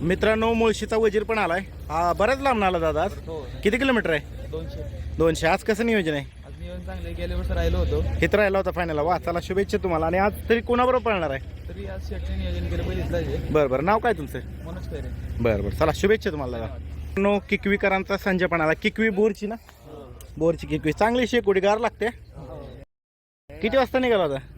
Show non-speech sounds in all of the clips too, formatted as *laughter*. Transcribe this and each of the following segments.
मित्रांनो मुळशीचा वजीर पण आलाय. हा बराच लांब आला दादा आज. हो. किती किलोमीटर आहे? दोनशे. दोनशे. आज कसं नियोजन आहे? आज नियोजन चांगले गेल्या वर्षी राहिलो होतो. इथं राहिला होता फायनल वा चला शुभेच्छा तुम्हाला. आणि आज तरी कोणाबरोबर पळणार आहे? तरी आज शेटने नियोजन केलं पहिलीच जायचे बरं बरं. नाव काय तुमचं? मनोज खैरे. बरं बरं. चला शुभेच्छा तुम्हाला दादा. नो किकवीकरांचा संजय पण आला. किकवी बोरची ना? बोरची किकवी. चांगली शेकोडी गार लागते. किती वाजता निघाला होता? आम्ही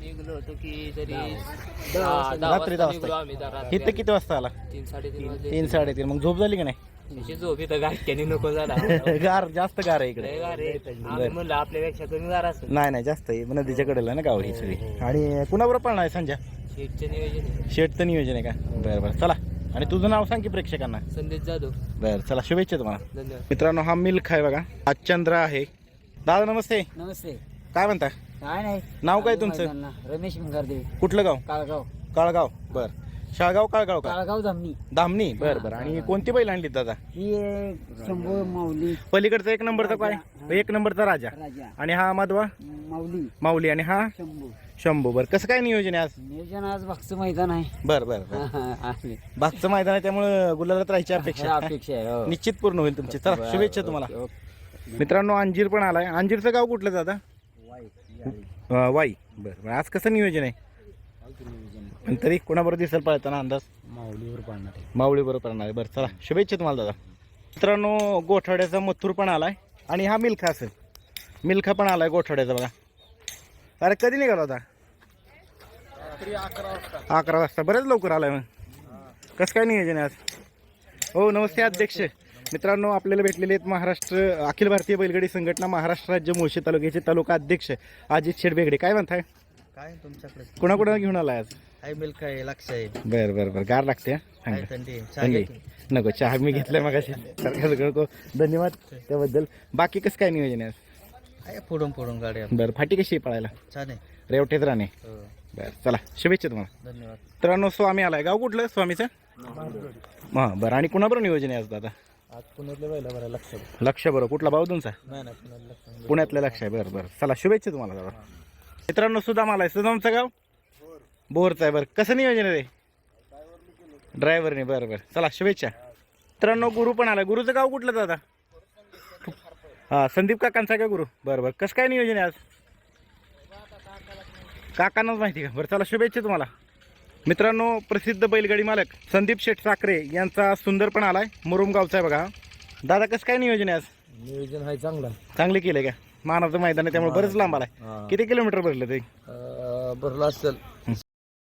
निघलो होतो की तरी रात्री दहा वाजता. आम्ही दहा इथं किती वाजता आला? तीन साडेतीन वाजले. तीन साडेतीन. मग झोप झाली की नाही? तिची झोप इथं गाठ्याने नको झाला. *laughs* गार जास्त गार आहे इकडे. लय गार आहे. आम्ही म्हणलं आपल्यापेक्षा कमी गार असत नाही नाही जास्त आहे. नदीच्या कडेला ना गाव ही सगळी आणि कुणाबरोबर पळणार आहे संजय शेटचे नियोजन आहे. शेटचं नियोजन आहे का? बरं बरं. चला. आणि तुझं नाव सांग की प्रेक्षकांना. संदेश जाधव. बरं चला. शुभेच्छा तुम्हाला. धन्यवाद. मित्रांनो हा मिल्क आहे बघा. आज चंद्र आहे. दादा नमस्ते. नमस्ते. काय म्हणता? काय नाही. नाव काय तुमचं. रमेश मंगारदेवी. कुठलं गाव? काळगाव. काळगाव. बर. शाळगाव काळगाव का? काळगाव धामणी. धामणी. बर बर. आणि कोणती बैल आणली दादा? ही एक शंभू माऊली. पलीकडचा एक नंबरचा काय एक नंबरचा राजा. राजा. आणि हा माधवा? माऊली. माऊली. आणि हा? शंभू. शंभू. बर. कसं काय नियोजन आहे आज? नियोजन आज भागचं मैदान आहे. बर बर. भागचं मैदान आहे त्यामुळे गुलालात राहायची अपेक्षा अपेक्षा आहे हो. निश्चित पूर्ण होईल तुमची. चला शुभेच्छा ओके, तुम्हाला ओके. मित्रांनो अंजीर पण आलाय. अंजीरचं गाव कुठलं दादा? अं, वाई. बर बर. आज कसं नियोजन आहे? पण तरी कोणाबरोबर दिसेल पळताना अंदाज? माऊलीवर पाळणार आहे. माऊळी बरोबर आहे. बरं चला. शुभेच्छा तुम्हाला दादा. मित्रांनो गोठवड्याचा मथुर पण आलाय आणि हा मिल्खा असेल. मिल्खा पण आलाय गोठवड्याचा बघा. अरे कधी निघाला होता? अकरा वाजता. बरेच लवकर आलाय मग. कसं काय नियोजन आहे आज? हो नमस्ते अध्यक्ष. मित्रांनो आपल्याला भेटलेले आहेत महाराष्ट्र अखिल भारतीय बैलगाडी संघटना महाराष्ट्र राज्य मुळशी तालुक्याचे तालुका अध्यक्ष अजित शेठ बेगडे. काय म्हणताय? काय तुमच्याकडे? कोणाकोणा घेऊन आलाय आज? काय मिल्क आहे लक्ष आहे. बरं बरं बरं. गार लागते हा? सांगा. थंडी थंडी नको चहा मी घेतलाय मग धन्यवाद त्याबद्दल. बाकी कसं काय नियोजन आहे आज? आहे फोडून फोडून गाड्या बरं फाटी कशी आहे पळायला? छान आहे. रेवटेच राणे. हो, बरं चला शुभेच्छा तुम्हाला. धन्यवाद. मित्रांनो स्वामी आलाय. गाव कुठलं? स्वामीचं? हां बरं. आणि कुणाबरोबर नियोजन आहे आज दादा? आज पुण्यातल्या पहिला बरं लक्ष लक्ष बरं. कुठला भाऊ तुमचा? नाही ना पुण्यात लक्ष पुण्यातलं लक्ष आहे. बरं बरं. चला शुभेच्छा तुम्हाला दादा मित्रांनो सुदाम आलाय सुदामचं गाव? बोरचं आहे बरं. कसं नियोजन आहे रे? ड्रायव्हरने बरं बरं. चला शुभेच्छा. मित्रांनो गुरु पण आला. गुरुचं गाव कुठलं दादा? हा संदीप काकांचा का गुरु? बरं बरं. कसं काय नियोजन आहे आज? काकांनाच माहिती का? बरं चला शुभेच्छा तुम्हाला. मित्रांनो प्रसिद्ध बैलगाडी मालक संदीप शेठ साखरे यांचा सुंदर पण आलाय. मुरुम गावचा आहे बघा. दादा कसं काय नियोजन आहे आज? नियोजन आहे चांगलं. चांगले केले का? मानाचं मैदान आहे त्यामुळे बरंच लांब आलाय. किती किलोमीटर भरलं ते? भरलं असेल.